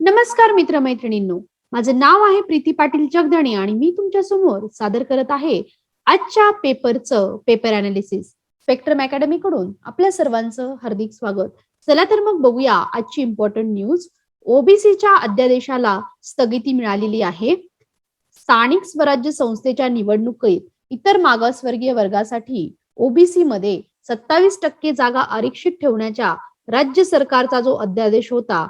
नमस्कार मित्रमैत्रिणींनो. माझं नाव आहे प्रीती पाटील जगधणे आणि मी तुमच्यासमोर सादर करत आहे आजच्या पेपरचं पेपर अनालिसिस स्पेक्ट्रम अकॅडमी कडून आपल्या सर्वांचं हार्दिक स्वागत. चला तर मग बघूया आजची इम्पॉर्टंट न्यूज ओबीसीच्या अध्यादेशाला स्थगिती मिळालेली आहे. स्थानिक स्वराज्य संस्थेच्या निवडणुकीत इतर मागासवर्गीय वर्गासाठी ओबीसी मध्ये सत्तावीस टक्के जागा आरक्षित ठेवण्याच्या राज्य सरकारचा जो अध्यादेश होता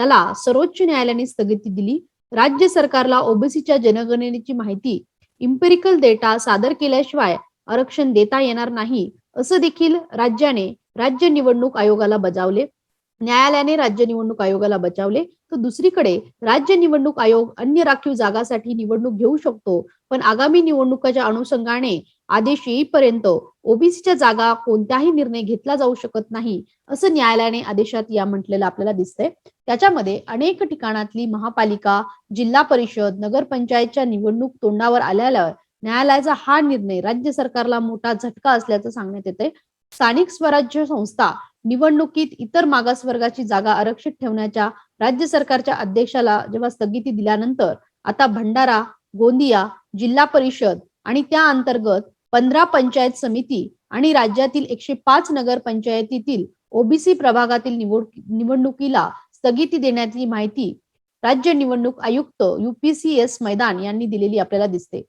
त्याला सर्वोच्च न्यायालयाने स्थगिती दिली. राज्य सरकारला ओबीसीच्या जनगणनेची माहिती इम्पेरिकल डेटा सादर केल्याशिवाय आरक्षण देता येणार नाही असं देखील राज्याने राज्य निवडणूक आयोगाला बजावले. न्यायालयाने राज्य निवडणूक आयोगाला बचावले तर दुसरीकडे राज्य निवडणूक आयोग अन्य राखीव जागासाठी निवडणूक घेऊ शकतो पण आगामी निवडणुकाच्या अनुषंगाने आदेश येईपर्यंत ओबीसीच्या जागा कोणत्याही निर्णय घेतला जाऊ शकत नाही असं न्यायालयाने आदेशात या म्हटलेलं आपल्याला दिसतंय. त्याच्यामध्ये अनेक ठिकाणातली महापालिका जिल्हा परिषद नगरपंचायतच्या निवडणूक तोंडावर आल्यावर न्यायालयाचा हा निर्णय राज्य सरकारला मोठा झटका असल्याचं सांगण्यात येते स्थानिक स्वराज्य संस्था निवडणुकीत इतर मागासवर्गाची जागा आरक्षित ठेवण्याच्या राज्य सरकारच्या अध्यक्षाला जेव्हा स्थगिती दिल्यानंतर आता भंडारा गोंदिया जिल्हा परिषद आणि त्या अंतर्गत पंधरा पंचायत समिती आणि राज्यातील एकशे पाच नगरपंचायतीतील ओबीसी प्रभागातील निवड निवडणुकीला स्थगिती देण्याची माहिती राज्य निवडणूक आयुक्त युपीसीएस मैदान यांनी दिलेली आपल्याला दिसते.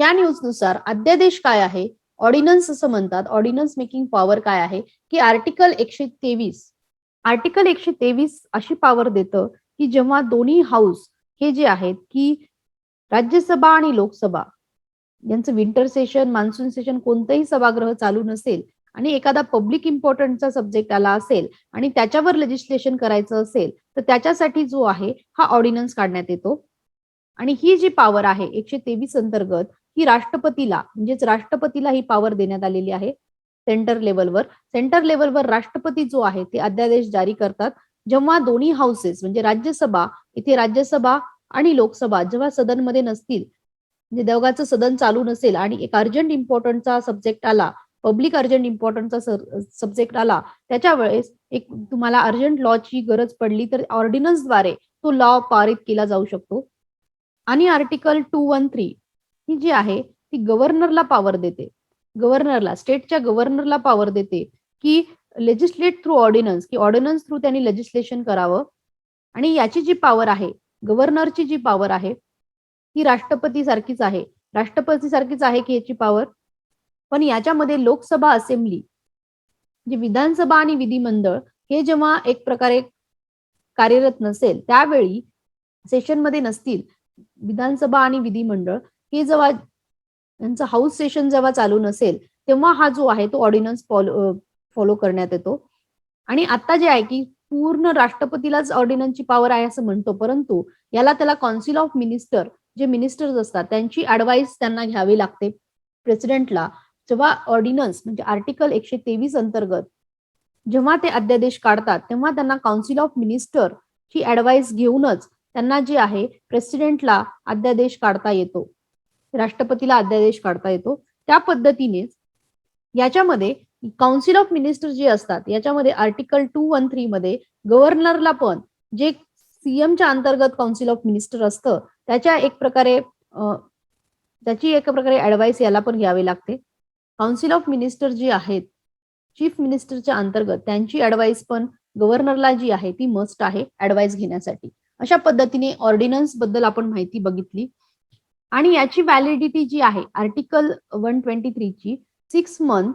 त्या न्यूजनुसार अध्यादेश काय आहे? ऑर्डिनन्स असं म्हणतात. ऑर्डिनन्स मेकिंग पॉवर काय आहे? की आर्टिकल एकशे तेवीस आर्टिकल एकशे तेवीस अशी पॉवर देतं की जेव्हा दोन्ही हाऊस हे जे आहेत की राज्यसभा आणि लोकसभा यांचं विंटर सेशन मान्सून सेशन कोणतंही सभागृह चालू नसेल आणि एखादा पब्लिक इम्पॉर्टंटचा सब्जेक्ट आला असेल आणि त्याच्यावर लेजिस्लेशन करायचं असेल तर त्याच्यासाठी जो आहे हा ऑर्डिनन्स काढण्यात येतो. आणि ही जी पॉवर आहे एकशे तेवीस अंतर्गत ही राष्ट्रपतीला म्हणजेच राष्ट्रपतीला ही पॉवर देण्यात आलेली आहे सेंटर लेवलवर सेंटर लेवलवर राष्ट्रपती जो आहे ते अध्यादेश जारी करतात. जेव्हा दोन्ही हाऊसेस म्हणजे राज्यसभा इथे राज्यसभा आणि लोकसभा जेव्हा सदनमध्ये नसतील म्हणजे देवगाचं सदन चालू नसेल आणि एक अर्जंट इम्पॉर्टंटचा सब्जेक्ट आला पब्लिक अर्जंट इम्पॉर्टंटचा सब्जेक्ट आला त्याच्या वेळेस एक तुम्हाला अर्जंट लॉची गरज पडली तर ऑर्डिनन्सद्वारे तो लॉ पारित केला जाऊ शकतो. आणि आर्टिकल टू वन थ्री ही जी आहे ती गव्हर्नरला पॉवर देते. गव्हर्नरला स्टेटच्या गव्हर्नरला पॉवर देते की लेजिस्लेट थ्रू ऑर्डिनन्स की ऑर्डिनन्स थ्रू त्यांनी लेजिस्लेशन करावं. आणि याची जी पॉवर आहे गव्हर्नरची जी पॉवर आहे ही राष्ट्रपती सारखीच आहे. राष्ट्रपती सारखीच आहे की याची पॉवर पण याच्यामध्ये लोकसभा असेंब्ली जे विधानसभा आणि विधिमंडळ हे जेव्हा एक प्रकारे कार्यरत नसेल त्यावेळी सेशनमध्ये नसतील विधानसभा आणि विधिमंडळ हे जेव्हा यांचं हाऊस सेशन जेव्हा चालू नसेल तेव्हा हा जो आहे तो ऑर्डिनन्स फॉलो फॉलो करण्यात येतो. आणि आता जे आहे की पूर्ण राष्ट्रपतीलाच ऑर्डिनन्सची पॉवर आहे असं म्हणतो परंतु याला त्याला कॉन्सिल ऑफ मिनिस्टर जे मिनिस्टर्स असतात त्यांची अडवाईस त्यांना घ्यावी लागते. प्रेसिडेंटला जेव्हा ऑर्डिनन्स म्हणजे आर्टिकल एकशे तेवीस अंतर्गत जेव्हा ते अध्यादेश काढतात तेव्हा त्यांना काउन्सिल ऑफ मिनिस्टर ची ऍडवाइस घेऊनच त्यांना जे आहे प्रेसिडेंटला अध्यादेश काढता येतो. राष्ट्रपतीला अध्यादेश काढता येतो. त्या पद्धतीने याच्यामध्ये काउन्सिल ऑफ मिनिस्टर जे असतात याच्यामध्ये आर्टिकल टू वन थ्री मध्ये गव्हर्नरला पण जे सीएमच्या अंतर्गत काउन्सिल ऑफ मिनिस्टर असतं त्याच्या एक प्रकारे त्याची एक प्रकारे ऍडवाइस याला पण घ्यावी लागते. काउन्सिल ऑफ मिनिस्टर जी आहेत चीफ मिनिस्टरच्या अंतर्गत त्यांची ऍडवाइस पण गव्हर्नरला जी आहे ती मस्ट आहे ऍडवाइस घेण्यासाठी. अशा पद्धतीने ऑर्डिनन्सबद्दल आपण माहिती बघितली. आणि याची व्हॅलिडिटी जी आहे आर्टिकल वन ट्वेंटी थ्रीची सिक्स मंथ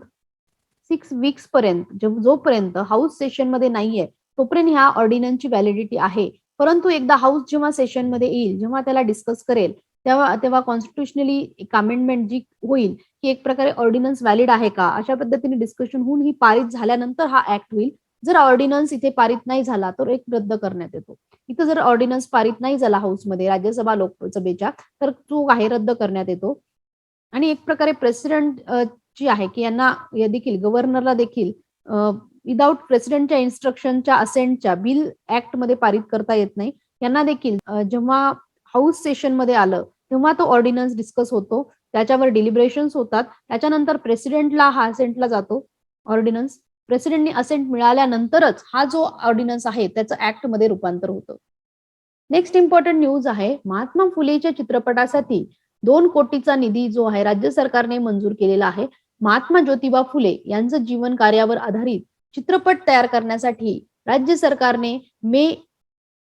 सिक्स वीक्स पर्यंत जोपर्यंत हाऊस सेशनमध्ये नाहीये तोपर्यंत ह्या ऑर्डिनन्सची व्हॅलिडिटी आहे. परंतु एकदा हाऊस जेव्हा सेशनमध्ये येईल जेव्हा त्याला डिस्कस करेल तेव्हा तेव्हा कॉन्स्टिट्युशनली एक अमेंडमेंट जी होईल की एक प्रकारे ऑर्डिनन्स व्हॅलिड आहे का? अशा पद्धतीने डिस्कशन होऊन ही पारित झाल्यानंतर हा ऍक्ट होईल. जर ऑर्डिनन्स इथे पारित नाही झाला तर एक रद्द करण्यात येतो. इथं जर ऑर्डिनन्स पारित नाही झाला हाऊसमध्ये राज्यसभा लोकसभेच्या तर तो आहे रद्द करण्यात येतो. आणि एक प्रकारे प्रेसिडेंट जी आहे की यांना देखील गव्हर्नरला देखील विदाऊट प्रेसिडेंटच्या इन्स्ट्रक्शनच्या असेंटच्या बिल ऍक्टमध्ये पारित करता येत नाही. यांना देखील जेव्हा हाऊस सेशनमध्ये आलं तेव्हा तो ऑर्डिनन्स डिस्कस होतो. त्याच्यावर डिलिब्रेशन्स होतात. त्याच्यानंतर प्रेसिडेंटला हा असेंटला जातो ऑर्डिनन्स प्रेसिडेंटनी असेंट मिळाल्यानंतरच हा जो ऑर्डिनन्स आहे त्याचं ऍक्टमध्ये रूपांतर होतं. नेक्स्ट इम्पॉर्टंट न्यूज आहे महात्मा फुलेच्या चित्रपटासाठी दोन कोटीचा निधी जो आहे राज्य सरकारने मंजूर केलेला आहे. महात्मा ज्योतिबा फुले यांचं जीवन कार्यावर आधारित चित्रपट तयार करण्यासाठी राज्य सरकारने मे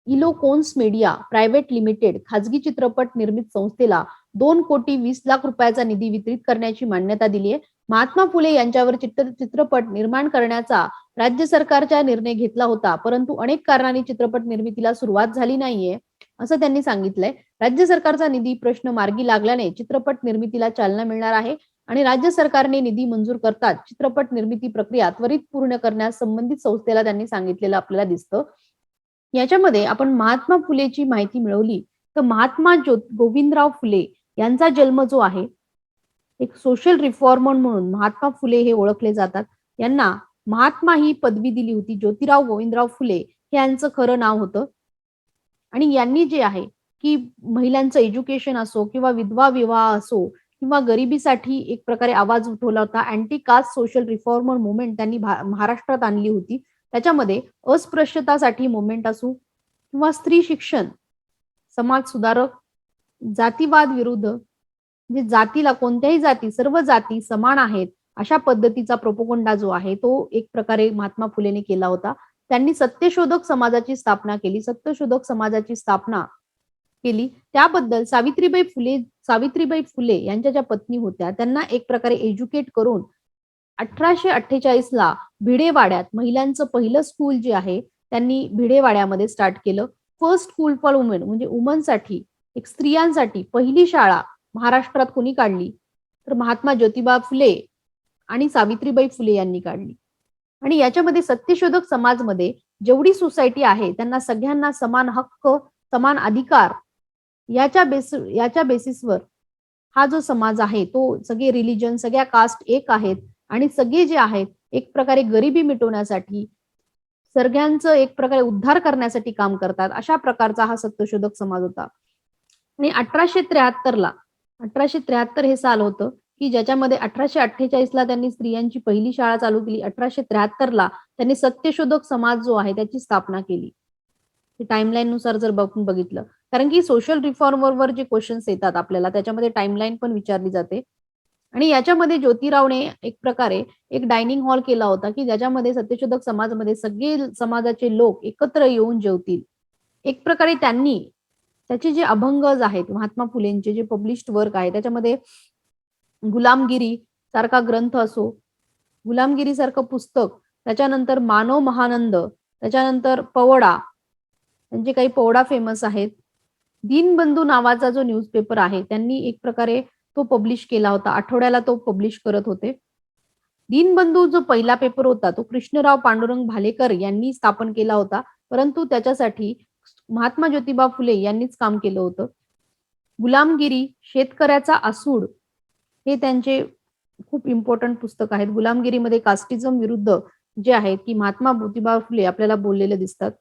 इलोकोन्स मीडिया प्रायव्हेट लिमिटेड खाजगी चित्रपट निर्मित संस्थेला दोन कोटी वीस लाख रुपयाचा निधी वितरित करण्याची मान्यता दिली आहे. महात्मा फुले यांच्यावर चित्र चित्रपट निर्माण करण्याचा राज्य सरकारचा निर्णय घेतला होता परंतु अनेक कारणांनी चित्रपट निर्मितीला सुरुवात झाली नाहीये असं त्यांनी सांगितलंय. राज्य सरकारचा निधी प्रश्न मार्गी लागल्याने चित्रपट निर्मितीला चालना मिळणार आहे. आणि राज्य सरकारने निधी मंजूर करतात चित्रपट निर्मिती प्रक्रिया त्वरित पूर्ण करण्यास संबंधित संस्थेला त्यांनी सांगितलेलं आपल्याला दिसतं. याच्यामध्ये आपण महात्मा फुलेची माहिती मिळवली. तर महात्मा ज्यो गोविंदराव फुले यांचा जन्म जो आहे एक सोशल रिफॉर्मर म्हणून महात्मा फुले हे ओळखले जातात. यांना महात्मा ही पदवी दिली होती. ज्योतिराव गोविंदराव फुले हे यांचं खरं नाव होतं. आणि यांनी जे आहे की महिलांचं एज्युकेशन असो किंवा विधवा विवाह असो किंवा गरिबीसाठी एक प्रकारे आवाज उठवला होता. Anti caste social reformer movement त्यांनी महाराष्ट्रात आणली होती. त्याच्यामध्ये अस्पृश्यतासाठी मुवमेंट असू किंवा स्त्री शिक्षण समाज सुधारक जातीवाद विरुद्ध म्हणजे जातीला कोणत्याही जाती सर्व जाती समान आहेत अशा पद्धतीचा प्रोपोकोंडा जो आहे तो एक प्रकारे महात्मा फुलेने केला होता. त्यांनी सत्यशोधक समाजाची स्थापना केली. सत्यशोधक समाजाची स्थापना केली. त्याबद्दल सावित्रीबाई फुले सावित्रीबाई फुले यांच्या ज्या पत्नी होत्या त्यांना एक प्रकारे एज्युकेट करून अठराशे अठ्ठेचाळीस ला भिडेवाड्यात महिलांचं पहिलं स्कूल जे आहे त्यांनी भिडेवाड्यामध्ये स्टार्ट केलं. फर्स्ट स्कूल फॉर वुमेन म्हणजे वुमनसाठी एक स्त्रियांसाठी पहिली शाळा महाराष्ट्रात कोणी काढली? तर महात्मा ज्योतिबा फुले आणि सावित्रीबाई फुले यांनी काढली. आणि याच्यामध्ये सत्यशोधक समाजमध्ये जेवढी सोसायटी आहे त्यांना सगळ्यांना समान हक्क समान अधिकार याच्या बेस याच्या बेसिसवर हा जो समाज आहे तो सगळे रिलिजन सगळ्या कास्ट एक आहेत आणि सगळे जे आहेत एक प्रकारे गरिबी मिटवण्यासाठी सगळ्यांचं एक प्रकारे उद्धार करण्यासाठी काम करतात अशा प्रकारचा हा सत्यशोधक समाज होता. आणि अठराशे त्र्याहत्तरला अठराशे त्र्याहत्तर हे साल होतं की ज्याच्यामध्ये अठराशे अठ्ठेचाळीस ला त्यांनी स्त्रियांची पहिली शाळा चालू केली अठराशे त्र्याहत्तर ला त्यांनी सत्यशोधक समाज जो आहे त्याची स्थापना केली. टाइमलाईन नुसार जर बघून बघितलं कारण की सोशल रिफॉर्मरवर जे क्वेश्चन्स येतात आपल्याला त्याच्यामध्ये टाइमलाईन पण विचारली जाते. आणि याच्यामध्ये ज्योतिरावने एक प्रकारे एक डायनिंग हॉल केला होता की ज्याच्यामध्ये सत्यशोधक समाजामध्ये सगळे समाजाचे लोक एकत्र येऊन जेवतील. एक प्रकारे त्यांनी त्याचे जे अभंगज आहेत महात्मा फुलेंचे जे पब्लिश्ड वर्क आहे त्याच्यामध्ये गुलामगिरी सारखा ग्रंथ असो गुलामगिरी सारखं पुस्तक त्याच्यानंतर मानव महानंद त्याच्यानंतर पवडा त्यांचे काही पवडा फेमस आहेत. दीनबंधू नावाचा जो न्यूजपेपर आहे त्यांनी एक प्रकारे तो पब्लिश केला होता. आठवड्याला तो पब्लिश करत होते. दीनबंधू जो पहिला पेपर होता तो कृष्णराव पांडुरंग भालेकर यांनी स्थापन केला होता. परंतु त्याच्यासाठी महात्मा ज्योतिबा फुले यांनीच काम केलं होतं. गुलामगिरी शेतकऱ्याचा आसूड हे त्यांचे खूप इम्पॉर्टंट पुस्तक आहेत. गुलामगिरीमध्ये कास्टिझम विरुद्ध जे आहेत की महात्मा ज्योतिबा फुले आपल्याला बोललेले दिसतात.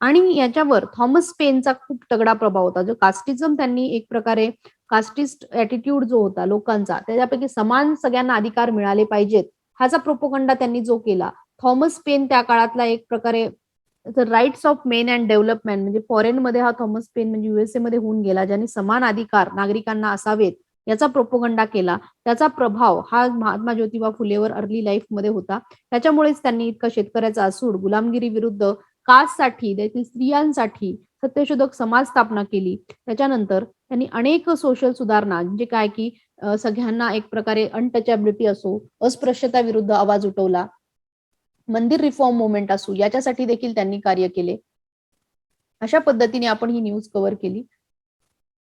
आणि याच्यावर थॉमस पेनचा खूप तगडा प्रभाव होता. जो कास्टिझम त्यांनी एक प्रकारे कास्टिस्ट ऍटिट्यूड जो होता लोकांचा त्याच्यापैकी समान सगळ्यांना अधिकार मिळाले पाहिजेत हाचा प्रोपोकंडा त्यांनी जो केला. थॉमस पेन त्या काळातला एक प्रकारे rights of men and development म्हणजे फॉरेन मध्ये हा थॉमस पेन म्हणजे युएसए मध्ये होऊन गेला ज्यांनी समान अधिकार नागरिकांना असावेत याचा प्रोपोगंडा केला. त्याचा प्रभाव हा महात्मा ज्योतिबा फुलेवर अर्ली लाईफमध्ये होता. त्याच्यामुळेच त्यांनी इतका शेतकऱ्याचा असूड गुलामगिरी विरुद्ध कास्टसाठी देखील स्त्रियांसाठी सत्यशोधक समाज स्थापना केली. त्याच्यानंतर त्यांनी अनेक सोशल सुधारणा म्हणजे काय की सगळ्यांना एक प्रकारे अनटचॅबिलिटी असो अस्पृश्यता विरुद्ध आवाज उठवला. मंदिर रिफॉर्म मुवमेंट असो याच्यासाठी देखील त्यांनी कार्य केले. अशा पद्धतीने आपण ही न्यूज कव्हर केली.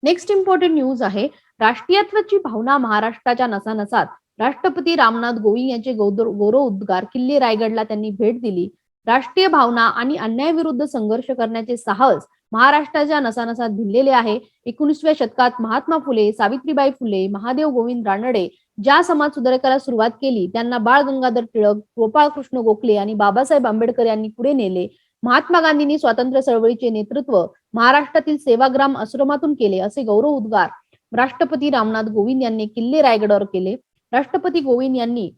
नेक्स्ट इम्पॉर्टंट न्यूज आहे राष्ट्रीयत्वाची भावना महाराष्ट्राच्या नसानसात. राष्ट्रपती रामनाथ गोविंद यांचे गौरव उद्गार किल्ले रायगडला त्यांनी भेट दिली. राष्ट्रीय भावना आणि अन्यायाविरुद्ध संघर्ष करण्याचे साहस महाराष्ट्राच्या नसानसात भिनलेले आहे. एकोणीसव्या शतकात महात्मा फुले सावित्रीबाई फुले महादेव गोविंद रानडे ज्या समाज सुधारकाला सुरुवात केली त्यांना बाळ गंगाधर टिळक गोपाळ कृष्ण गोखले आणि बाबासाहेब आंबेडकर यांनी पुढे नेले. महात्मा गांधींनी स्वातंत्र्य चळवळीचे नेतृत्व महाराष्ट्रातील सेवाग्राम आश्रमातून केले असे गौरव उद्गार राष्ट्रपती रामनाथ गोविंद यांनी किल्ले रायगडावर केले. राष्ट्रपती गोविंद यांनी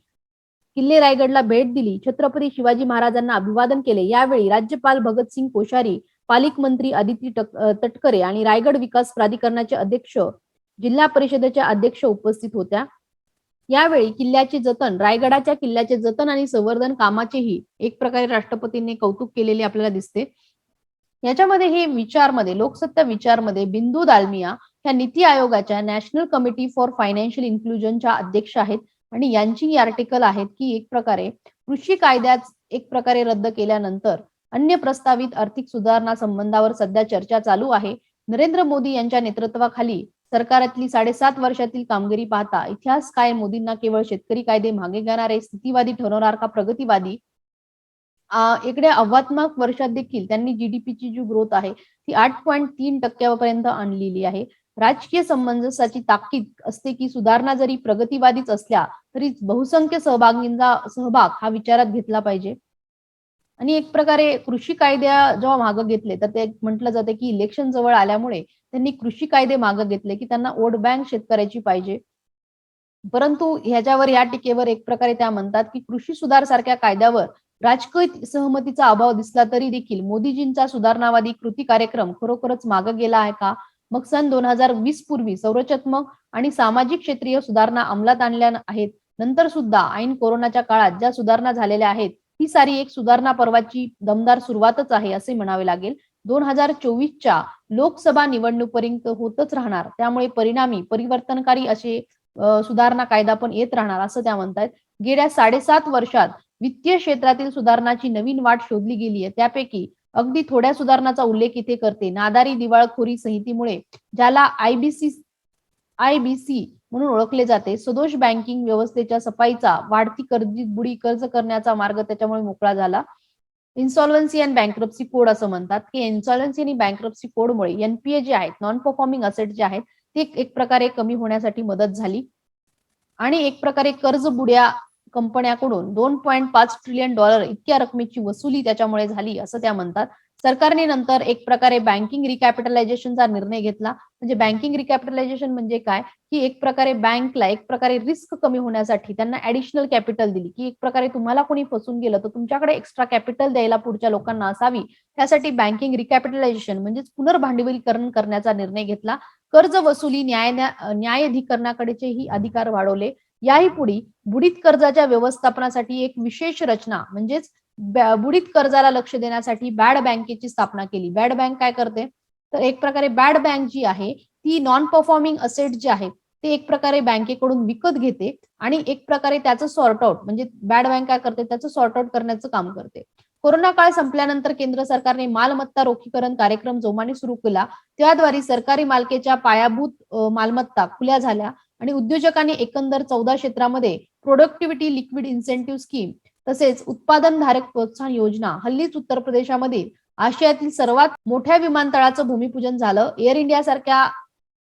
किल्ले रायगडला भेट दिली. छत्रपती शिवाजी महाराजांना अभिवादन केले. यावेळी राज्यपाल भगतसिंग कोश्यारी पालकमंत्री आदिती तटकरे आणि रायगड विकास प्राधिकरणाचे अध्यक्ष जिल्हा परिषदेच्या अध्यक्ष उपस्थित होत्या. यावेळी किल्ल्याचे जतन रायगडाच्या किल्ल्याचे जतन आणि संवर्धन कामाचेही एक प्रकारे राष्ट्रपतींनी कौतुक केलेले आपल्याला दिसते. याच्यामध्ये हे विचारमध्ये लोकसत्ता विचारमध्ये बिंदू दालमिया ह्या नीती आयोगाच्या नॅशनल कमिटी फॉर फायनान्शियल इन्क्लुजनच्या अध्यक्ष आहेत. आणि यांची आर्टिकल आहेत की एक प्रकारे कृषी कायद्यात एक प्रकारे रद्द केल्यानंतर अन्य प्रस्तावित आर्थिक सुधारणा संबंधावर सध्या चर्चा चालू आहे. नरेंद्र मोदी यांच्या नेतृत्वाखाली सरकारातली साडेसात वर्षातील कामगिरी पाहता इतिहास काय? मोदींना केवळ शेतकरी कायदे मागे घेणारे स्थितीवादी ठरवणार का प्रगतीवादी? इकडे आव्हात्मक वर्षात देखील त्यांनी जीडीपीची जी ग्रोथ आहे ती आठ पॉईंट तीन टक्क्यापर्यंत आणलेली आहे. राजकीय समंजसाची ताकीद असते की सुधारणा जरी प्रगतीवादीच असल्या तरी बहुसंख्य सहभागींचा सहभाग हा विचारात घेतला पाहिजे. आणि एक प्रकारे कृषी कायद्या जेव्हा मागं घेतले तर ते म्हटलं जाते की इलेक्शन जवळ आल्यामुळे त्यांनी कृषी कायदे मागं घेतले की त्यांना वोट बँक शेतकऱ्याची पाहिजे. परंतु ह्याच्यावर या टीकेवर एक प्रकारे त्या म्हणतात की कृषी सुधार सारख्या कायद्यावर राजकीय सहमतीचा अभाव दिसला तरी देखील मोदीजींचा सुधारणावादी कृती कार्यक्रम खरोखरच मागं गेला आहे का? मग सन दोन हजार वीस पूर्वी संरचनात्मक आणि सामाजिक क्षेत्रीय सुधारणा अंमलात आणल्या आहेत. नंतर सुद्धा ऐन कोरोनाच्या काळात ज्या सुधारणा झालेल्या आहेत ही सारी एक सुधारणा पर्वाची दमदार सुरुवातच आहे असे म्हणावे लागेल. दोन हजार चोवीसच्या लोकसभा निवडणुकीपर्यंत होतच राहणार. त्यामुळे परिणामी परिवर्तनकारी असे सुधारणा कायदा पण येत राहणार असं त्या म्हणतात गेल्या साडेसात वर्षात वित्तीय क्षेत्रातील सुधारणाची नवीन वाट शोधली गेली आहे त्यापैकी अगदी थोड्या सुधारणाचा उल्लेख इथे करते. नादारी दिवाळखोरी संहितेमुळे ज्याला आयबीसी आयबीसी म्हणून ओळखले जाते सदोष बँकिंग व्यवस्थेच्या सफाईचा वाढती कर्ज बुडी कर्ज करण्याचा मार्ग त्याच्यामुळे मोकळा झाला. इन्सॉल्वन्सी अँड बँक्रप्सी कोड असं म्हणतात. की इन्सॉल्वन्सी आणि बँक्रप्सी कोडमुळे एनपीए जे आहेत नॉन परफॉर्मिंग असेट जे आहेत ते एक प्रकारे कमी होण्यासाठी मदत झाली. आणि एक प्रकारे कर्ज बुड्या कंपन्याकडून दोन पॉईंट पाच ट्रिलियन डॉलर इतक्या रकमेची वसुली त्याच्यामुळे झाली असं त्या म्हणतात. सरकारने नंतर एक प्रकारे बँकिंग रिकॅपिटलायझेशनचा निर्णय घेतला. म्हणजे बँकिंग रिकॅपिटलायझेशन म्हणजे काय? की एक प्रकारे बँकला एक प्रकारे रिस्क कमी होण्यासाठी त्यांना ऍडिशनल कॅपिटल दिली. की एक प्रकारे तुम्हाला कोणी फसून गेलं तर तुमच्याकडे एक्स्ट्रा कॅपिटल द्यायला पुढच्या लोकांना असावी. त्यासाठी बँकिंग रिकॅपिटलायझेशन म्हणजेच पुनर्भांडवलीकरण करण्याचा निर्णय घेतला. कर्ज वसुली न्याय न्यायाधिकरणाकडेचेही अधिकार वाढवले. याही पुढे बुडीत कर्जाच्या व्यवस्थापनासाठी एक विशेष रचना म्हणजेच बुडीत कर्जाला लक्ष देण्यासाठी बॅड बँकेची स्थापना केली. बॅड बँक काय करते? तर एक प्रकारे बॅड बँक जी आहे ती नॉन परफॉर्मिंग असेट जे आहेत ते एक प्रकारे बँकेकडून विकत घेते आणि एक प्रकारे त्याचं सॉर्ट आउट म्हणजे बॅड बँक काय करते? त्याचं सॉर्ट आउट करण्याचं काम करते. कोरोना काळ संपल्यानंतर केंद्र सरकारने मालमत्ता रोखीकरण कार्यक्रम जोमाने सुरू केला. त्याद्वारे सरकारी मालकीच्या पायाभूत मालमत्ता खुल्या झाल्या. आणि उद्योजकांनी एकंदर चौदा क्षेत्रामध्ये प्रोडक्टिव्हिटी लिक्विड इन्सेंटिव्ह स्कीम तसेच उत्पादन धारक प्रोत्साहन योजना हल्लीच उत्तर प्रदेशामधील आशियातील सर्वात मोठ्या विमानतळाचं भूमिपूजन झालं. एअर इंडिया सारख्या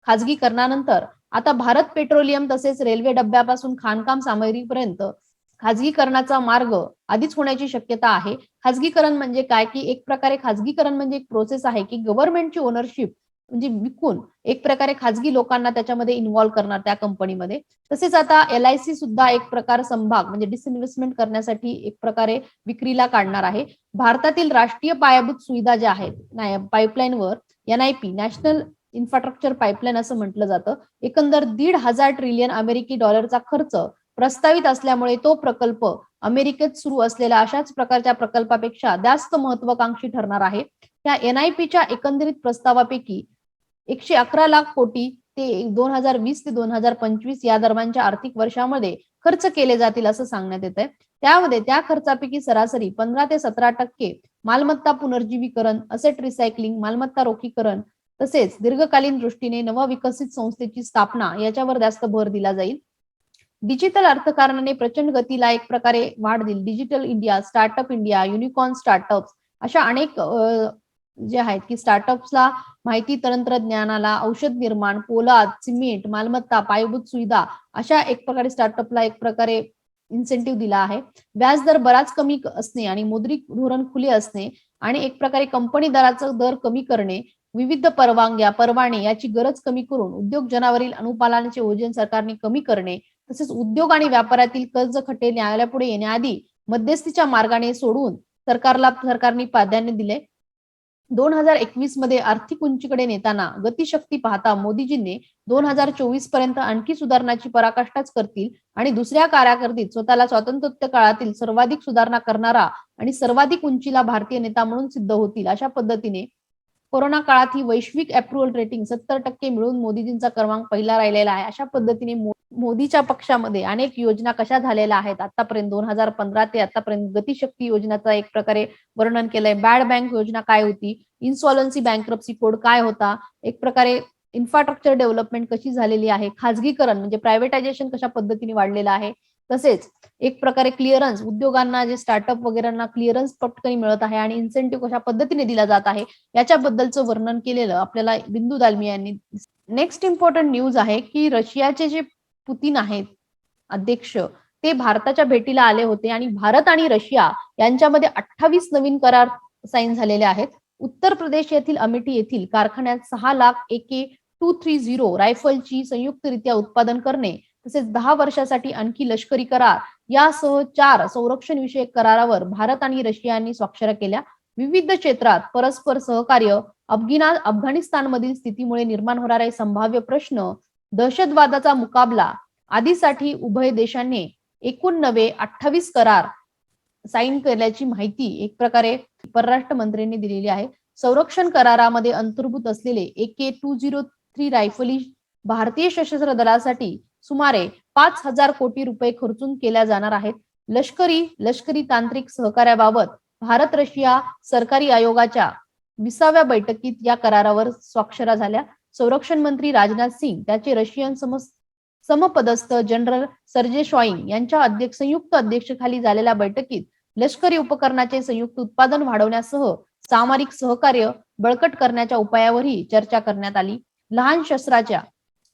खाजगीकरणानंतर आता भारत पेट्रोलियम तसेच रेल्वे डब्यापासून खाणकाम सामग्रीपर्यंत खाजगीकरणाचा मार्ग आधीच होण्याची शक्यता आहे. खाजगीकरण म्हणजे काय? की एक प्रकारे खाजगीकरण म्हणजे एक प्रोसेस आहे की गव्हर्नमेंटची ओनरशिप म्हणजे विकून एक प्रकारे खाजगी लोकांना त्याच्यामध्ये इन्व्हॉल्व्ह करणार त्या कंपनीमध्ये तसेच आता एल आय सी सुद्धा एक प्रकार संभाग म्हणजे डिसइन्व्हेस्टमेंट करण्यासाठी एक प्रकारे विक्रीला काढणार आहे. भारतातील राष्ट्रीय पायाभूत सुविधा ज्या आहेत पाईपलाईनवर एनआयपी नॅशनल इन्फ्रास्ट्रक्चर पाईपलाईन असं म्हटलं जातं. एकंदर दीड हजार ट्रिलियन अमेरिकी डॉलरचा खर्च प्रस्तावित असल्यामुळे तो प्रकल्प अमेरिकेत सुरू असलेल्या अशाच प्रकारच्या प्रकल्पापेक्षा जास्त महत्वाकांक्षी ठरणार आहे. त्या एनआयपीच्या एकंदरीत प्रस्तावापैकी एकशे अकरा लाख कोटी ते दोन हजार वीस ते दोन हजार पंचवीस या दरम्यानच्या आर्थिक वर्षामध्ये खर्च केले जातील असं सांगण्यात येत आहे त्यामध्ये त्या खर्चापैकी सरासरी पंधरा ते सतरा टक्के मालमत्ता पुनर्जीवीकरण असेट रिसायकलिंग मालमत्ता रोखीकरण तसेच दीर्घकालीन दृष्टीने नवविकसित संस्थेची स्थापना याच्यावर जास्त भर दिला जाईल. डिजिटल अर्थकारणाने प्रचंड गतीला एक प्रकारे वाढ दिली. Digital India startup India unicorn startup अशा अनेक जे आहेत की स्टार्टअप्सला माहिती तंत्रज्ञानाला औषध निर्माण पोलाद सिमेंट मालमत्ता पायाभूत सुविधा अशा एक प्रकारे स्टार्टअपला एक प्रकारे इन्सेंटिव्ह दिला आहे. व्याजदर बराच कमी असणे आणि मुद्रिक धोरण खुले असणे आणि एक प्रकारे कंपनी दराचा दर कमी करणे विविध परवानग्या परवाने याची गरज कमी करून उद्योग जनावरील अनुपालनाचे ओजन सरकारने कमी करणे तसेच उद्योग आणि व्यापारातील कर्ज खटे न्यायालयापुढे येण्याआधी मध्यस्थीच्या मार्गाने सोडून सरकारला सरकारने प्राधान्य दिले. दोन हजार एकवीसमध्ये आर्थिक उंचीकडे नेताना गतिशक्ती पाहता मोदीजींनी दोन हजार चोवीसपर्यंत आणखी सुधारणाची पराकाष्ठाच करतील आणि दुसऱ्या कारकिर्दीत स्वतःला स्वातंत्र्योत्तर काळातील सर्वाधिक सुधारणा करणारा आणि सर्वाधिक उंचीला भारतीय नेता म्हणून सिद्ध होतील अशा पद्धतीने कोरोना काळात ही वैश्विक अप्रुव्हल रेटिंग सत्तर टक्के मिळून मोदीजींचा क्रमांक पहिला राहिलेला आहे. अशा पद्धतीने मोदीच्या पक्षामध्ये अनेक योजना कशा झालेल्या आहेत? आतापर्यंत दोन हजार पंधरा ते आतापर्यंत गतिशक्ती योजनाचा एक प्रकारे वर्णन केलंय. बॅड बँक योजना काय होती? इन्सॉलन्सी बँक्रप्सी कोड काय होता? एक प्रकारे इन्फ्रास्ट्रक्चर डेव्हलपमेंट कशी झालेली आहे? खाजगीकरण म्हणजे प्रायव्हेटायझेशन कशा पद्धतीने वाढलेलं आहे? तसेच एक प्रकारे क्लिअरन्स उद्योगांना जे स्टार्टअप वगैरेंना क्लिअरन्स पटकन मिळत आहे आणि इन्सेंटिव्ह कशा पद्धतीने दिला जात आहे? याच्याबद्दलचं वर्णन केलेलं आपल्याला बिंदू दालमी यांनी नेक्स्ट इम्पॉर्टंट न्यूज आहे की रशियाचे जे पुतीन आहेत अध्यक्ष. ते भारताच्या भेटीला आले होते आणि भारत आणि रशिया यांच्यामध्ये अठ्ठावीस नवीन करार साईन झालेले आहेत. उत्तर प्रदेश येथील अमेठी येथील कारखान्यात सहा lakh AK two three zero रायफलची संयुक्तरित्या उत्पादन करणे तसेच दहा वर्षासाठी आणखी लष्करी करार यासह चार संरक्षण विषयक करारावर भारत आणि रशियाने स्वाक्षऱ्या केल्या. विविध क्षेत्रात परस्पर सहकार्य अफगिना अफगाणिस्तानमधील स्थितीमुळे निर्माण होणारे संभाव्य प्रश्न दहशतवादाचा मुकाबला आदीसाठी उभय देशांनी एकूण नवे अठ्ठावीस करार साईन केल्याची माहिती एक प्रकारे परराष्ट्र मंत्र्यांनी दिलेली आहे. संरक्षण करारामध्ये अंतर्भूत असलेले एके टू झिरो थ्री रायफली भारतीय सशस्त्र दलासाठी सुमारे पाच हजार कोटी रुपये खर्चून केल्या जाणार आहेत. लष्करी लष्करी तांत्रिक सहकार्याबाबत भारत रशिया सरकारी आयोगाच्या विसाव्या बैठकीत या करारावर स्वाक्षऱ्या झाल्या. संरक्षण मंत्री राजनाथ सिंग त्याचे रशियन समपदस्थ जनरल सर्जे शॉईंग यांच्या अध्यक्ष संयुक्त अध्यक्षतेखाली झालेल्या बैठकीत लष्करी उपकरणाचे संयुक्त उत्पादन वाढवण्यासह सामरिक सहकार्य बळकट करण्याच्या उपायावरही चर्चा करण्यात आली. लहान शस्त्राच्या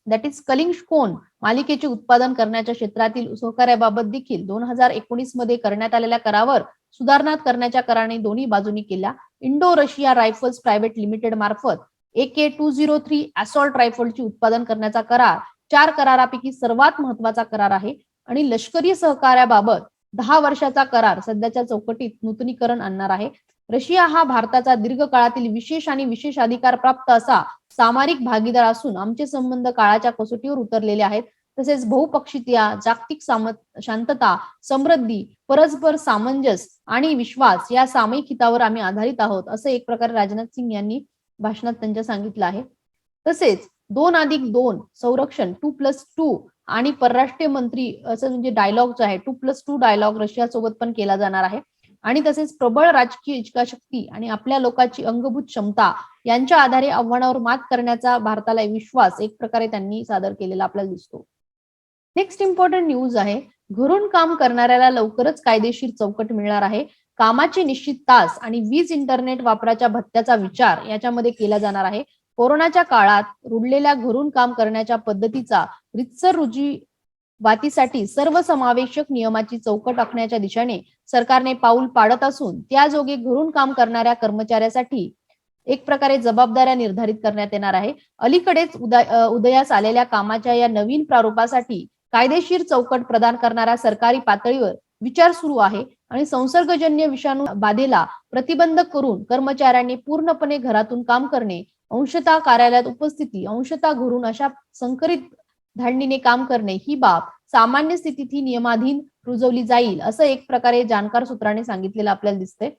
दॅट इज कलिंग कोन मालिकेचे उत्पादन करण्याच्या क्षेत्रातील सहकार्याबाबत देखील दोन हजार एकोणीसमध्ये करण्यात आलेल्या करावर सुधारणा करण्याच्या कराने दोन्ही बाजूनी केल्या. Indo Russia rifles private limited मार्फत A K two zero three assault रायफलची उत्पादन करण्याचा करार. चार करारापैकी सर्वात महत्त्वाचा करार आहे. आणि लष्करी सहकार्याबाबत दहा वर्षाचा करार सध्याच्या चौकटीत नूतनीकरण आणणार आहे. रशिया हा भारताचा दीर्घकाळातील विशेष आणि विशेष अधिकार प्राप्त असा सामरिक भागीदार असून आमचे संबंध काळाच्या कसोटीवर उतरलेले आहेत. तसेच बहुपक्षीयता जागतिक साम शांतता समृद्धी परस्पर सामंजस्य आणि विश्वास या सामायिक हितावर आम्ही आधारित आहोत असं एक प्रकारे राजनाथ सिंग यांनी भाषणात त्यांच्या सांगितलं आहे. तसेच दोन अधिक दोन संरक्षण टू प्लस टू आणि परराष्ट्रीय मंत्री असं म्हणजे डायलॉग जो आहे two plus two dialogue Russia सोबत पण केला जाणार आहे. आणि तसेच प्रबळ राजकीय इच्छाशक्ती आणि आपल्या लोकांची अंगभूत क्षमता यांच्या आधारे आव्हानावर मात करण्याचा भारताला विश्वास एक प्रकारे त्यांनी सादर केलेला आपल्याला दिसतो. नेक्स्ट इम्पॉर्टंट न्यूज आहे घरून काम करणाऱ्याला लवकरच कायदेशीर चौकट मिळणार आहे. कामाचे निश्चित तास आणि वीज इंटरनेट वापराच्या भत्त्याचा विचार याच्यामध्ये केला जाणार आहे. कोरोनाच्या काळात रुडलेल्या घरून काम करण्याच्या पद्धतीचा रितसर रुजी वातीसाठी सर्वसमावेशक नियमाची चौकट आखण्याच्या दिशेने सरकारने पाऊल पाडत असून त्याजोगे घरून काम करणाऱ्या कर्मचाऱ्यासाठी एक प्रकारे जबाबदाऱ्या निर्धारित करण्यात येणार आहे. अलीकडेच उदय उदयास आलेल्या कामाच्या या नवीन प्रारूपासाठी कायदेशीर चौकट प्रदान करणाऱ्या सरकारी पातळीवर विचार सुरू आहे. आणि संसर्गजन्य विषाणू बाधेला प्रतिबंध करून कर्मचाऱ्यांनी पूर्णपणे घरातून काम करणे अंशता कार्यालयात उपस्थिती अंशता घरून अशा संकरित धाडणीने काम करणे ही बाब सामान्य स्थितीत ही नियमाधीन रुजवली जाईल असं एक प्रकारे जाणकार सूत्राने सांगितलेलं आपल्याला दिसते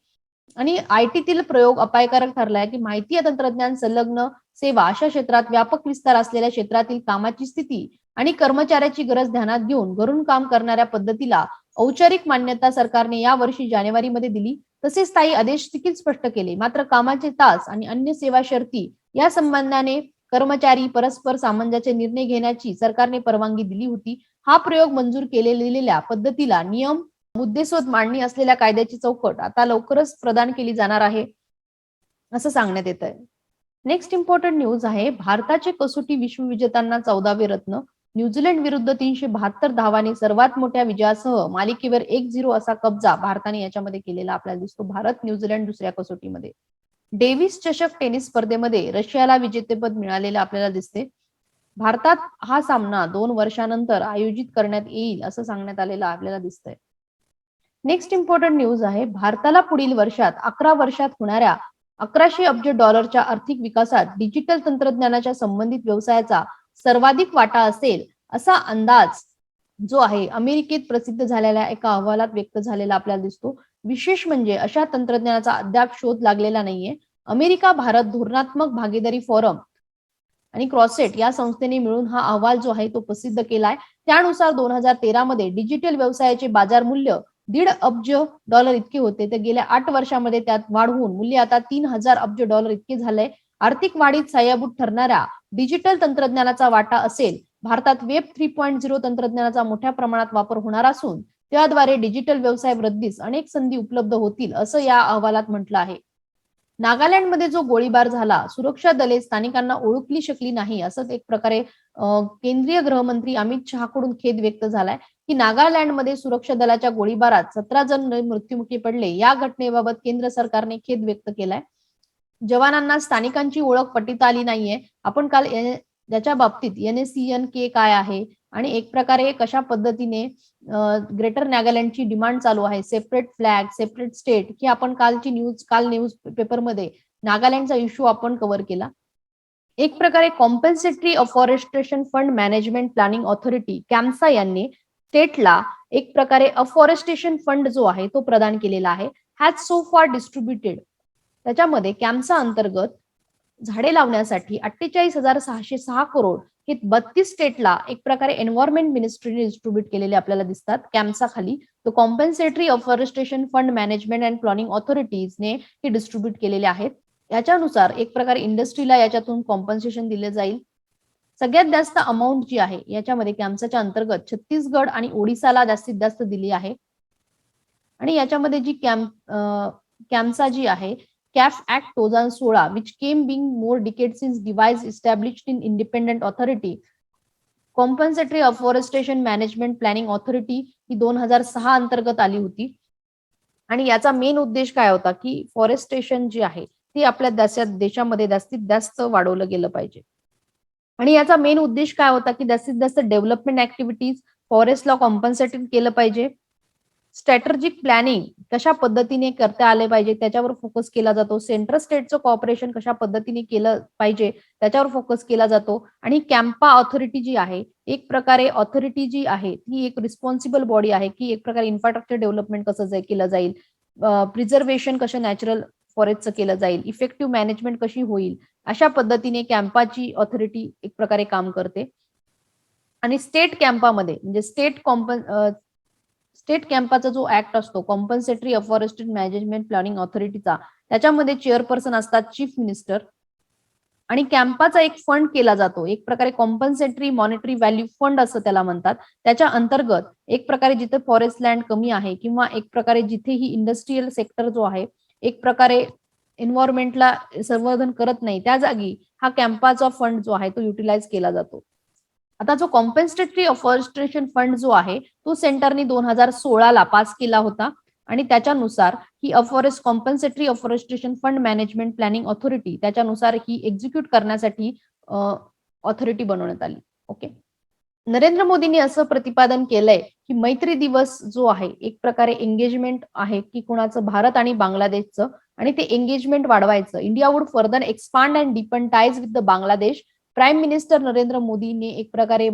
आणि आय टीतील प्रयोग अपायकारक ठरलाय की माहिती तंत्रज्ञान संलग्न सेवा अशा क्षेत्रात व्यापक विस्तार असलेल्या क्षेत्रातील कामाची स्थिती आणि कर्मचाऱ्याची गरज ध्यानात घेऊन घरून काम करणाऱ्या पद्धतीला औपचारिक मान्यता सरकारने या वर्षी जानेवारीमध्ये दिली. तसेच स्थायी आदेश देखील स्पष्ट केले. मात्र कामाचे तास आणि अन्य सेवा शर्ती या संबंधाने कर्मचारी परस्पर सामंजस्य निर्णय घेण्याची सरकारने परवानगी दिली होती. हा प्रयोग मंजूर केलेल्या पद्धतीला नियम मुद्देसोद मांडणी असलेल्या कायद्याची चौकट आता लवकरच प्रदान केली जाणार आहे असं सांगण्यात येत आहे नेक्स्ट इम्पॉर्टंट न्यूज आहे भारताचे कसोटी विश्वविजेत्यांना चौदावे रत्न न्यूझीलंड विरुद्ध तीनशे बहात्तर धावाने सर्वात मोठ्या विजयासह मालिकेवर एक झिरो असा कब्जा भारताने याच्यामध्ये केलेला आपल्याला दिसतो. भारत न्यूझीलंड दुसऱ्या कसोटीमध्ये. डेव्हिस चषक टेनिस स्पर्धेमध्ये रशियाला विजेतेपद मिळालेलं आपल्याला दिसते. भारतात हा सामना दोन वर्षानंतर आयोजित करण्यात येईल असं सांगण्यात आलेलं आपल्याला दिसतंय. नेक्स्ट इम्पॉर्टंट न्यूज आहे. भारताला पुढील वर्षात अकरा वर्षात होणाऱ्या अकराशे अब्ज डॉलरच्या आर्थिक विकासात डिजिटल तंत्रज्ञानाच्या संबंधित व्यवसायाचा सर्वाधिक वाटा असेल असा अंदाज जो आहे अमेरिकेत प्रसिद्ध झालेल्या एका अहवालात व्यक्त झालेला आपल्याला दिसतो. विशेष म्हणजे अशा तंत्रज्ञानाचा अद्याप शोध लागलेला नाहीये. अमेरिका भारत धोरणात्मक भागीदारी फोरम आणि क्रॉसेट या संस्थेने मिळून हा अहवाल जो आहे तो प्रसिद्ध केलाय. त्यानुसार दोन हजार तेरा मध्ये डिजिटल व्यवसायाचे बाजार मूल्य दीड अब्ज डॉलर इतके होते. तर गेल्या आठ वर्षामध्ये त्यात वाढ होऊन मूल्य आता तीन हजार अब्ज डॉलर इतके झालंय. आर्थिक वाढीत सहाय्यभूत ठरणाऱ्या डिजिटल तंत्रज्ञानाचा वाटा असेल भारतात वेब थ्री पॉईंट झिरो तंत्रज्ञानाचा मोठ्या प्रमाणात वापर होणार असून त्याद्वारे डिजिटल व्यवसाय वृद्धीस अनेक संधी उपलब्ध होतील असं या अहवालात म्हटलं आहे. नागालँडमध्ये जो गोळीबार झाला सुरक्षा दले स्थानिकांना ओळखली शकली नाही असंच एक प्रकारे केंद्रीय गृहमंत्री अमित शहाकडून खेद व्यक्त झालाय की नागालँडमध्ये सुरक्षा दलाच्या गोळीबारात सतरा जण मृत्युमुखी पडले या घटनेबाबत केंद्र सरकारने खेद व्यक्त केलाय. जवानांना स्थानिकांची ओळख पटीत आली नाहीये. आपण काल त्याच्या बाबतीत एन के काय आहे आणि एक प्रकारे कशा पद्धतीने ग्रेटर नागालँडची डिमांड चालू आहे सेपरेट फ्लॅग सेपरेट स्टेट ही आपण कालची न्यूज काल न्यूज पेपरमध्ये नागालँडचा इश्यू आपण कव्हर केला. एक प्रकारे compensatory afforestation fund management planning authority कॅम्सा यांनी स्टेटला एक प्रकारे अफॉरेस्टेशन फंड जो आहे तो प्रदान केलेला आहे. हॅज सो फार डिस्ट्रीब्युटेड त्याच्यामध्ये कॅम्पसा अंतर्गत झाडे लावण्यासाठी अठ्ठेचाळीस हजार सहाशे सहा करोड हे बत्तीस स्टेटला एक प्रकारे एन्व्हायरमेंट मिनिस्ट्रीने डिस्ट्रीब्युट केलेले आपल्याला दिसतात. कॅम्सा खाली तो compensatory afforestation fund management and planning ऑथॉरिटीजने हे डिस्ट्रीब्युट केलेले आहेत. याच्यानुसार एक प्रकारे इंडस्ट्रीला याच्यातून कॉम्पन्सेशन दिले जाईल. सगळ्यात जास्त अमाऊंट जी आहे याच्यामध्ये कॅम्साच्या अंतर्गत छत्तीसगड आणि ओडिसाला जास्तीत जास्त दिली आहे. आणि याच्यामध्ये जी कॅम्प कॅम्सा जी आहे CAF Act 2016, which came being more decades since device established in independent authority. Compensatory afforestation management planning authority ही दोन हजार सहा अंतर्गत आली होती. आणि याचा मेन उद्देश काय होता की फॉरेस्टेशन जी आहे ती आपल्या देशात देशामध्ये जास्तीत जास्त वाढवलं गेलं पाहिजे. आणि याचा मेन उद्देश काय होता की जास्तीत जास्त डेव्हलपमेंट ऍक्टिव्हिटीज फॉरेस्टला कॉम्पन्सेटेड केलं पाहिजे. स्ट्रॅटेजिक प्लॅनिंग कशा पद्धतीने करता आले पाहिजे त्याच्यावर फोकस केला जातो. सेंट्रल स्टेटचं कॉपरेशन कशा पद्धतीने केलं पाहिजे त्याच्यावर फोकस केला जातो. आणि कॅम्पा ऑथॉरिटी जी आहे एक प्रकारे ऑथॉरिटी जी आहे ती एक रिस्पॉन्सिबल बॉडी आहे की एक प्रकारे इन्फ्रास्ट्रक्चर डेव्हलपमेंट कसं केलं जाईल. प्रिझर्वेशन कसं नॅचरल फॉरेस्टचं केलं जाईल इफेक्टिव्ह मॅनेजमेंट कशी होईल अशा पद्धतीने कॅम्पाची ऑथॉरिटी एक प्रकारे काम करते. आणि स्टेट कॅम्पामध्ये म्हणजे स्टेट कॉम्पन स्टेट कॅम्पाचा जो ऍक्ट असतो कॉम्पन्सेटरी अफॉरेस्टेड मॅनेजमेंट प्लॅनिंग ऑथॉरिटीचा त्याच्यामध्ये चेअरपर्सन असतात चीफ मिनिस्टर आणि कॅम्पाचा एक फंड केला जातो एक प्रकारे कॉम्पन्सेटरी मॉनिटरी व्हॅल्यू फंड असं त्याला म्हणतात. त्याच्या अंतर्गत एक प्रकारे जिथे फॉरेस्ट लँड कमी आहे किंवा एक प्रकारे जिथे ही इंडस्ट्रीयल सेक्टर जो आहे एक प्रकारे एन्व्हायरमेंटला संवर्धन करत नाही त्या जागी हा कॅम्पाचा फंड जो आहे तो युटिलाइज केला जातो. आता जो कॉम्पेन्सेटरी अफॉरेस्ट्रेशन फंड जो आहे तो सेंटरने दोन हजार सोळाला पास केला होता. आणि त्याच्यानुसार ही afforest compensatory afforestation fund management planning authority त्याच्यानुसार ही एक्झिक्यूट करण्यासाठी ऑथॉरिटी बनवण्यात आली. ओके नरेंद्र मोदींनी असं प्रतिपादन केलंय की मैत्री दिवस जो आहे एक प्रकारे एंगेजमेंट आहे की कुणाचं भारत आणि बांगलादेशचं. आणि ते एंगेजमेंट वाढवायचं. India would further expand and deepen ties with the Bangladesh. Prime minister Narendra मोदींनी एक प्रकारे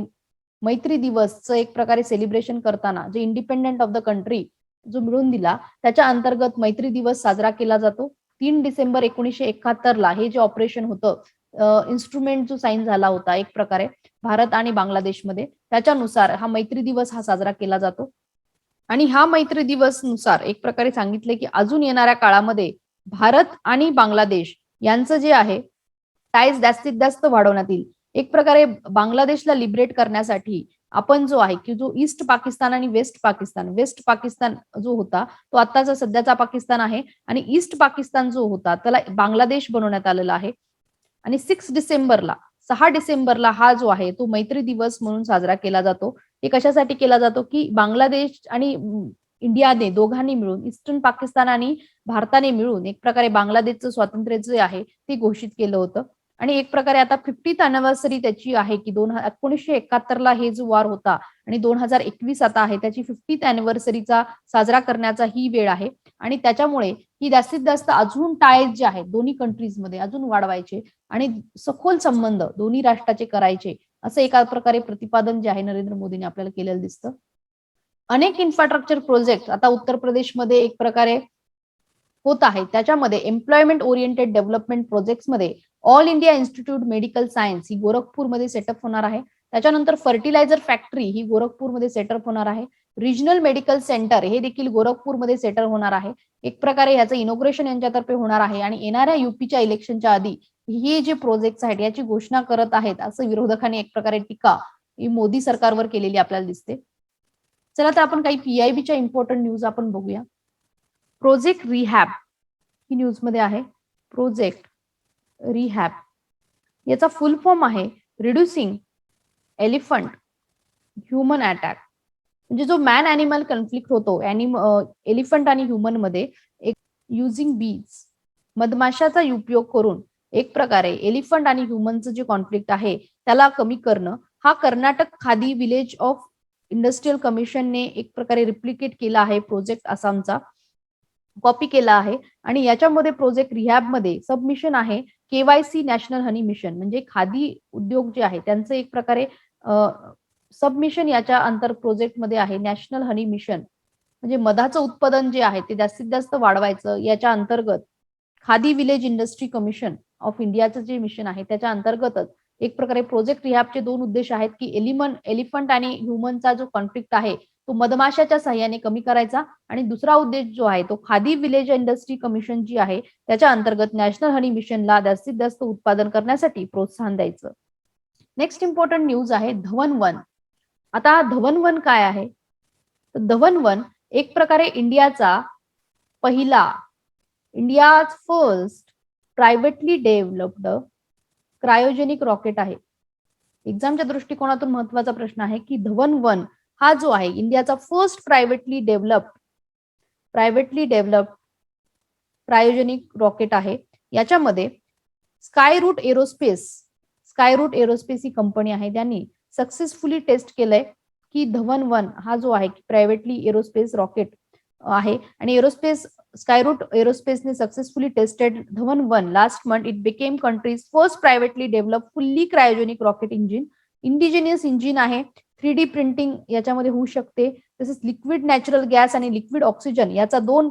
मैत्री दिवसचं एक प्रकारे सेलिब्रेशन करताना जे इंडिपेंडेंट ऑफ द कंट्री जो मिळून दिला त्याच्या अंतर्गत मैत्री दिवस साजरा केला जातो. तीन डिसेंबर एकोणीसशे एकाहत्तरला हे जे ऑपरेशन होतं इन्स्ट्रुमेंट जो साईन झाला होता एक प्रकारे भारत आणि बांगलादेशमध्ये त्याच्यानुसार हा मैत्री दिवस हा साजरा केला जातो. आणि हा मैत्री दिवसनुसार एक प्रकारे सांगितले की अजून येणाऱ्या काळामध्ये भारत आणि बांगलादेश यांचं जे आहे टाईज जास्तीत जास्त वाढवण्यात येईल एक प्रकारे बांगलादेशला लिबरेट करण्यासाठी आपण जो आहे की जो ईस्ट पाकिस्तान आणि वेस्ट पाकिस्तान वेस्ट पाकिस्तान जो होता तो आताचा सध्याचा पाकिस्तान आहे आणि ईस्ट पाकिस्तान जो होता त्याला बांगलादेश बनवण्यात आलेला आहे. आणि सिक्स डिसेंबरला सहा डिसेंबरला हा जो आहे तो मैत्री दिवस म्हणून साजरा केला जातो. हे कशासाठी केला जातो की बांगलादेश आणि इंडियाने दोघांनी मिळून ईस्टर्न पाकिस्तान आणि भारताने मिळून एक प्रकारे बांगलादेशचं स्वातंत्र्य जे आहे ते घोषित केलं होतं. आणि एक प्रकारे आता फिफ्टीथ अनिव्हर्सरी त्याची आहे की दोन एकोणीसशे एकाहत्तरला हे जो वार होता आणि दोन हजार एकवीस आता आहे त्याची फिफ्टीथ अॅनिव्हर्सरीचा साजरा करण्याचा ही वेळ आहे. आणि त्याच्यामुळे ही जास्तीत जास्त अजून टायज जे आहेत दोन्ही कंट्रीजमध्ये अजून वाढवायचे आणि सखोल संबंध दोन्ही राष्ट्राचे करायचे असं एका प्रकारे प्रतिपादन जे आहे नरेंद्र मोदींनी आपल्याला केलेलं दिसतं. अनेक इन्फ्रास्ट्रक्चर प्रोजेक्ट आता उत्तर प्रदेशमध्ये एक प्रकारे होत आहे. त्याच्यामध्ये employment oriented development प्रोजेक्ट्समध्ये all India institute medical science ही गोरखपूरमध्ये सेटअप होणार आहे. त्याच्यानंतर फर्टिलायझर फॅक्टरी ही गोरखपूरमध्ये सेटअप होणार आहे. रिजनल मेडिकल सेंटर हे देखील गोरखपूरमध्ये सेटल होणार आहे. एक प्रकारे याचं इनोग्रेशन यांच्यातर्फे होणार आहे आणि येणाऱ्या युपीच्या इलेक्शनच्या आधी ही जे प्रोजेक्ट आहेत याची घोषणा करत आहेत असं विरोधकांनी एक प्रकारे टीका ही मोदी सरकारवर केलेली आपल्याला दिसते. चला तर आपण काही पीआयबीच्या इम्पॉर्टंट न्यूज आपण बघूया. प्रोजेक्ट रिहॅब ही न्यूजमध्ये आहे. प्रोजेक्ट रिहॅब याचा फुल फॉर्म आहे रिड्युसिंग एलिफंट ह्युमन अटॅक म्हणजे जो मॅन अॅनिमल कन्फ्लिक्ट होतो एलिफंट आणि ह्युमनमध्ये एक युझिंग बीज मधमाशाचा उपयोग करून एक प्रकारे एलिफंट आणि ह्युमनचं जे कॉन्फ्लिक्ट आहे त्याला कमी करणं. हा Karnataka khadi village of industrial कमिशनने एक प्रकारे रिप्लिकेट केला आहे प्रोजेक्ट आसामचा. कॉपी केला आहे. आणि याच्यामध्ये प्रोजेक्ट रिहॅबमध्ये सबमिशन आहे. केवायसी नॅशनल हनी मिशन म्हणजे खादी उद्योग जे आहे त्यांचं एक प्रकारे सबमिशन याच्या अंतर प्रोजेक्टमध्ये आहे. नॅशनल हनी मिशन म्हणजे मधाचं उत्पादन जे आहे ते जास्तीत जास्त वाढवायचं. याच्या अंतर्गत khadi village industry commission of इंडियाचं जे मिशन आहे त्याच्या अंतर्गतच एक प्रकारे प्रोजेक्ट रिहॅबचे दोन उद्देश आहेत की एलिमन एलिफंट आणि ह्युमनचा जो कॉन्फ्लिक्ट आहे तो मधमाशाच्या सहाय्याने कमी करायचा आणि दुसरा उद्देश जो आहे तो खादी विलेज इंडस्ट्री कमिशन जी आहे त्याच्या अंतर्गत नॅशनल हनी मिशनला जास्तीत जास्त उत्पादन करण्यासाठी प्रोत्साहन द्यायचं. नेक्स्ट इम्पॉर्टंट न्यूज आहे धवन वन. आता धवन वन काय आहे? धवन वन एक प्रकारे इंडियाचा पहिला India first privately developed cryogenic rocket आहे. एक्झामच्या दृष्टिकोनातून महत्त्वाचा प्रश्न आहे की धवन वन हा जो आहे इंडियाचा first privately develop privately develop cryogenic rocket आहे. याच्यामध्ये Skyroot Aerospace Skyroot Aerospace ही कंपनी आहे. त्यांनी सक्सेसफुली टेस्ट केलंय की धवन वन हा जो आहे प्रायव्हेटली एरोस्पेस रॉकेट आहे. आणि aerospace Skyroot एरोस्पेसने successfully tested Dhawan one. Last month it became country's first privately develop fully cryogenic rocket engine indigenous engine आहे. थ्री डी प्रिंटिंग याच्यामध्ये होऊ शकते. तसेच लिक्विड नॅचरल गॅस आणि लिक्विड ऑक्सिजन याचा दोन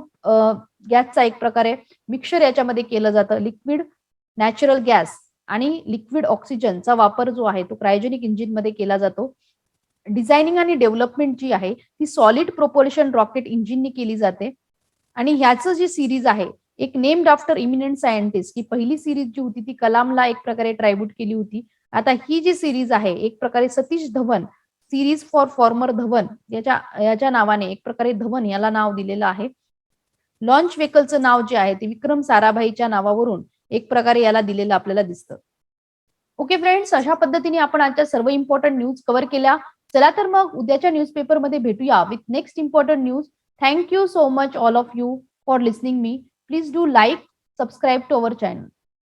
गॅसचा एक प्रकारे मिक्सर याच्यामध्ये केलं जातं. लिक्विड नॅचरल गॅस आणि लिक्विड ऑक्सिजनचा वापर जो आहे तो क्रायोजेनिक इंजिनमध्ये केला जातो. डिझायनिंग आणि डेव्हलपमेंट जी आहे ती सॉलिड प्रोपोल्शन रॉकेट इंजिननी केली जाते. आणि ह्याचं जी सिरीज आहे एक नेम्ड आफ्टर इमिनंट सायंटिस्ट ही पहिली सिरीज जी होती ती कलामला एक प्रकारे ट्रायब्यूट केली होती. आता ही जी सिरीज आहे एक प्रकारे Satish Dhawan series for former Dhawan याच्या याच्या नावाने एक प्रकारे धवन याला नाव दिलेलं आहे. लॉन्च व्हेकलचं नाव जे आहे ते विक्रम साराभाईच्या नावावरून एक प्रकारे याला दिलेलं आपल्याला दिसतं. ओके फ्रेंड्स अशा पद्धतीने आपण आजच्या सर्व इम्पॉर्टंट न्यूज कव्हर केल्या. चला तर मग उद्याच्या न्यूजपेपरमध्ये भेटूया with next important news thank you so much all of you for listening me please do like subscribe to our channel